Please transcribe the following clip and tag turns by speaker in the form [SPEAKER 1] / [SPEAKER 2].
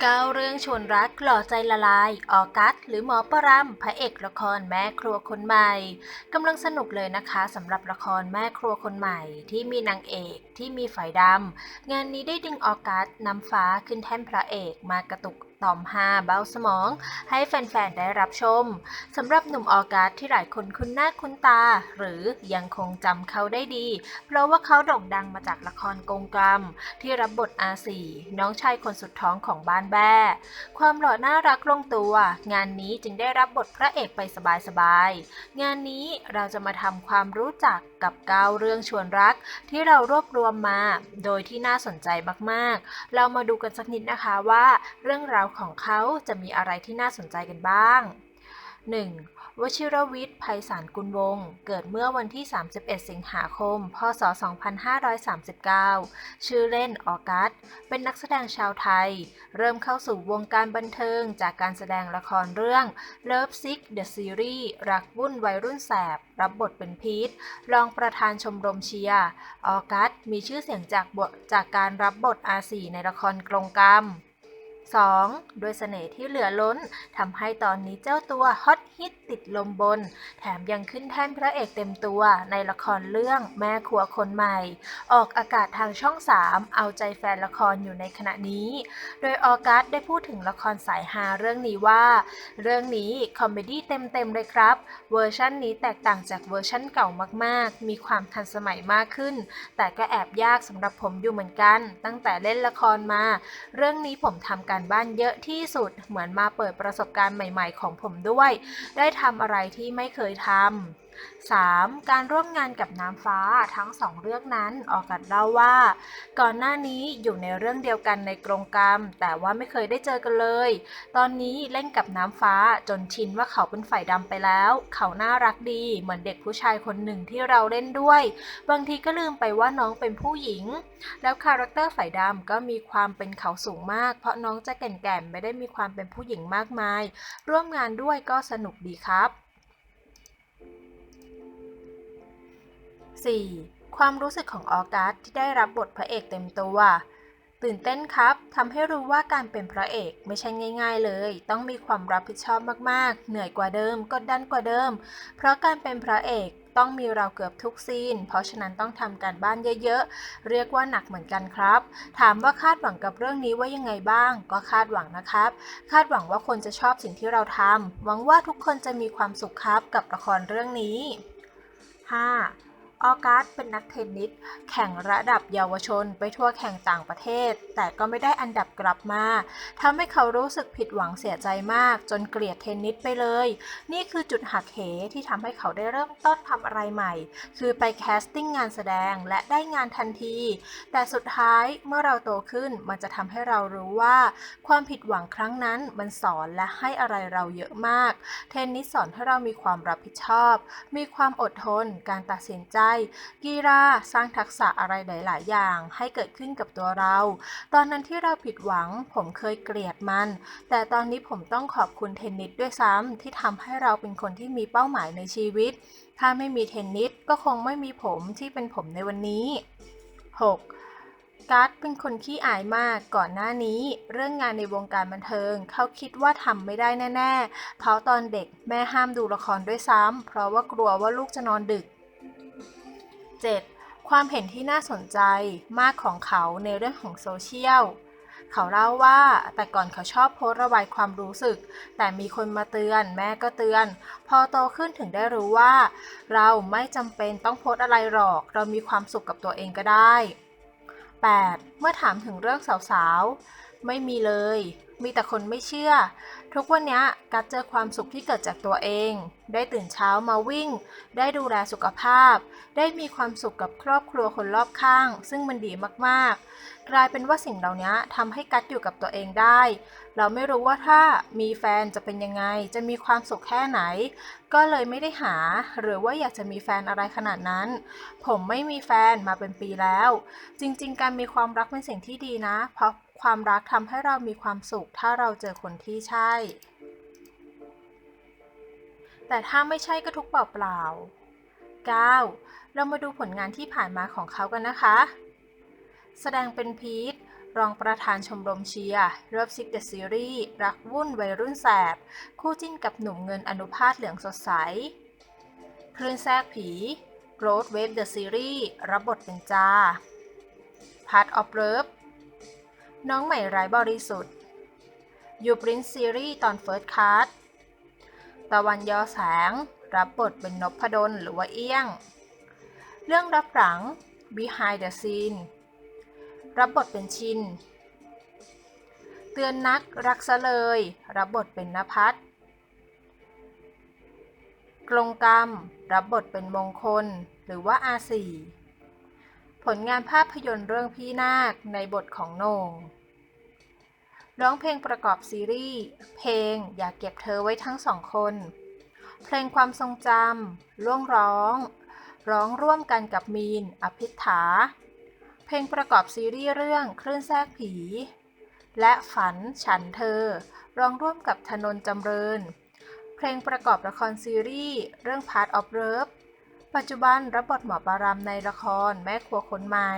[SPEAKER 1] เก้าเรื่องชวนรักหล่อใจละลาย ออกัส หรือหมอประรำพระเอกละครแม่ครัวคนใหม่กำลังสนุกเลยนะคะสำหรับละครแม่ครัวคนใหม่ ที่มีนางเอกที่มีฝ่ายดำงานนี้ได้ดึงออกัสนำฟ้าขึ้นแท่นพระเอกมากระตุก ต่อมฮาเบาสมอง ให้แฟน ๆ ได้รับชมสำหรับหนุ่มออกัสที่หลายคนคุ้นหน้าคุ้นตา หรือยังคงจำเขาได้ดี เพราะว่าเขาโด่งดังมาจากละครกงกรรม ที่รับบทอาสีน้องชายคนสุดท้องของบ้านแบ้ความหล่อน่ารักลงตัว งานนี้จึงได้รับบทพระเอกไปสบายๆงานนี้เราจะมาทำความรู้จักกับเก้าเรื่องชวนรักที่เรารวบรวมมา โดยที่น่าสนใจมากๆ เรามาดูกันสักนิดนะคะว่า เรื่องราวของเขาจะมีอะไรที่น่าสนใจกันบ้าง 1. วชิรวิทย์ไพศาลกุลวงศ์เกิดเมื่อวันที่ 31 สิงหาคม พศ 2539 ชื่อเล่นออกัส เป็นนักแสดงชาวไทย เริ่มเข้าสู่วงการบันเทิงจากการแสดงละครเรื่อง Love Sick The Series รักวุ่นวัยรุ่นแสบ รับบทเป็นพีทรองประธานชมรมเชียร์ออกัสมีชื่อเสียงจากบทจากการรับบทอาสีในละครกรงกรรม 2. ด้วยเสน่ห์ที่เหลือล้นทำให้ตอนนี้เจ้าตัวฮอตฮิตติดลมบน แถมยังขึ้นแท่นพระเอกเต็มตัวในละครเรื่องแม่ครัวคนใหม่ ออกอากาศทางช่อง 3 เอาใจแฟนละครอยู่ในขณะนี้ โดยออกัสได้พูดถึงละครสายฮาเรื่องนี้ว่า เรื่องนี้คอมเมดี้เต็มๆเลยครับ เวอร์ชั่นนี้แตกต่างจากเวอร์ชั่นเก่ามากๆ มีความทันสมัยมากขึ้น แต่ก็แอบยากสำหรับผมอยู่เหมือนกัน ตั้งแต่เล่นละครมา เรื่องนี้ผมทำการบ้านเยอะที่สุด เหมือนมาเปิดประสบการณ์ใหม่ ๆ ของผมด้วย ได้ทำอะไรที่ไม่เคยทำ 3. การร่วมงานกับน้ำฟ้าทั้งสองเรื่องนั้นออกัดเล่าว่า ก่อนหน้านี้อยู่ในเรื่องเดียวกันในกรงกรรม แต่ว่าไม่เคยได้เจอกันเลย ตอนนี้เล่นกับน้ำฟ้าจนชินว่าเขาเป็นฝ่ายดำไปแล้ว เขาน่ารักดีเหมือนเด็กผู้ชายคนหนึ่งที่เราเล่นด้วย บางทีก็ลืมไปว่าน้องเป็นผู้หญิง แล้วคาแรคเตอร์ฝ่ายดำก็มีความเป็นเขาสูงมาก เพราะน้องจะแก่นๆไม่ได้มีความเป็นผู้หญิงมากมาย ร่วมงานด้วยก็สนุกดีครับ 4. ความรู้สึกของออกัสที่ได้รับบทพระเอกเต็มตัว ตื่นเต้นครับทำให้รู้ว่าการเป็นพระเอกไม่ใช่ง่าย ๆ เลย ต้องมีความรับผิดชอบมากๆ เหนื่อยกว่าเดิมกดดันกว่าเดิม เพราะการเป็นพระเอกต้องมีเราเกือบทุกซีน เพราะฉะนั้นต้องทำการบ้านเยอะๆ เรียกว่าหนักเหมือนกันครับ ถามว่าคาดหวังกับเรื่องนี้ว่ายังไงบ้าง ก็คาดหวังนะครับ คาดหวังว่าคนจะชอบสิ่งที่เราทำ หวังว่าทุกคนจะมีความสุขครับกับละครเรื่องนี้ 5. ออกัสเป็นนักเทนนิสแข่งระดับเยาวชนไปทั่วแข่งต่างประเทศ แต่ก็ไม่ได้อันดับกลับมาทำให้เขารู้สึกผิดหวังเสียใจมาก จนเกลียดเทนนิสไปเลย นี่คือจุดหักเหที่ทำให้เขาได้เริ่มต้นทำอะไรใหม่ คือไปแคสติ้งงานแสดงและได้งานทันที แต่สุดท้ายเมื่อเราโตขึ้นมันจะทำให้เรารู้ว่า ความผิดหวังครั้งนั้นมันสอนและให้อะไรเราเยอะมาก เทนนิสสอนให้เรามีความรับผิดชอบ มีความอดทน การตัดสินใจกีฬาสร้างทักษะอะไรหลาย ๆ อย่างให้เกิดขึ้นกับตัวเรา ตอนนั้นที่เราผิดหวังผมเคยเกลียดมัน แต่ตอนนี้ผมต้องขอบคุณเทนนิสด้วยซ้ำที่ทำให้เราเป็นคนที่มีเป้าหมายในชีวิต ถ้าไม่มีเทนนิสก็คงไม่มีผมที่เป็นผมในวันนี้ 6. กัสเป็นคนขี้อายมากก่อนหน้านี้ เรื่องงานในวงการบันเทิง เขาคิดว่าทำไม่ได้แน่ ๆ เพราะตอนเด็กแม่ห้ามดูละครด้วยซ้ำเพราะว่ากลัวว่าลูกจะนอนดึก 7. ความเห็นที่น่าสนใจมากของเขาในเรื่องของโซเชียล เขาเล่าว่าแต่ก่อนเขาชอบโพสระบายความรู้สึก แต่มีคนมาเตือนแม่ก็เตือน พอโตขึ้นถึงได้รู้ว่า เราไม่จำเป็นต้องโพสอะไรหรอก เรามีความสุขกับตัวเองก็ได้ 8. เมื่อถามถึงเรื่องสาวๆ ไม่มีเลย มีแต่คนไม่เชื่อ ทุกวันนี้กัดเจอความสุขที่เกิดจากตัวเอง ได้ตื่นเช้ามาวิ่ง ได้ดูแลสุขภาพ ได้มีความสุขกับครอบครัวคนรอบข้าง ซึ่งมันดีมากๆ กลายเป็นว่าสิ่งเหล่านี้ทำให้กัดอยู่กับตัวเองได้ เราไม่รู้ว่าถ้ามีแฟนจะเป็นยังไง จะมีความสุขแค่ไหน ก็เลยไม่ได้หา หรือว่าอยากจะมีแฟนอะไรขนาดนั้น ผมไม่มีแฟนมาเป็นปีแล้ว จริง ๆ การมีความรักเป็นสิ่งที่ดีนะ เพราะ ความรักทำให้เรามีความสุข ถ้าเราเจอคนที่ใช่ แต่ถ้าไม่ใช่ก็ทุกเปล่าๆ 9. เรามาดูผลงานที่ผ่านมาของเขากันนะคะ แสดงเป็นพีทรองประธานชมรมเชียร์เลิฟซิกเดอะซีรีส์รักวุ่นวัยรุ่นแสบ คู่จิ้นกับหนุ่มเงินอนุภาสเหลืองสดใส คลื่นแทรกผีโรดเวฟเดอะซีรีส์รับบทเป็นจาพาร์ทออฟเลิฟ น้องใหม่ไร้บริสุทธิ์ยูปรินซีรีส์ตอนเฟิร์สค s สตะวันยอแสง รับบทเป็นนพดลหรือว่าเอี้ยง เรื่องรับหลัง Behind the Scene รับบทเป็นชิน เตือนนักรักซะเลย รับบทเป็นนภัสกลงกรรม รับบทเป็นมงคล หรือว่าอาสี ผลงานภาพยนตร์เรื่องพี่นาคในบทของโหน่งร้องเพลงประกอบซีรีส์ เพลงอยากเก็บเธอไว้ทั้งสองคน เพลงความทรงจำล่วงร้อง ร้องร่วมกันกับมีน อภิษฐา เพลงประกอบซีรีส์เรื่องคลื่นแทรกผี และฝันฉันเธอ ร้องร่วมกับธนนจำเริญ เพลงประกอบละครซีรีส์เรื่อง Part of Love ปัจจุบันรับบทหมอปารามในละครแม่ครัวคนใหม่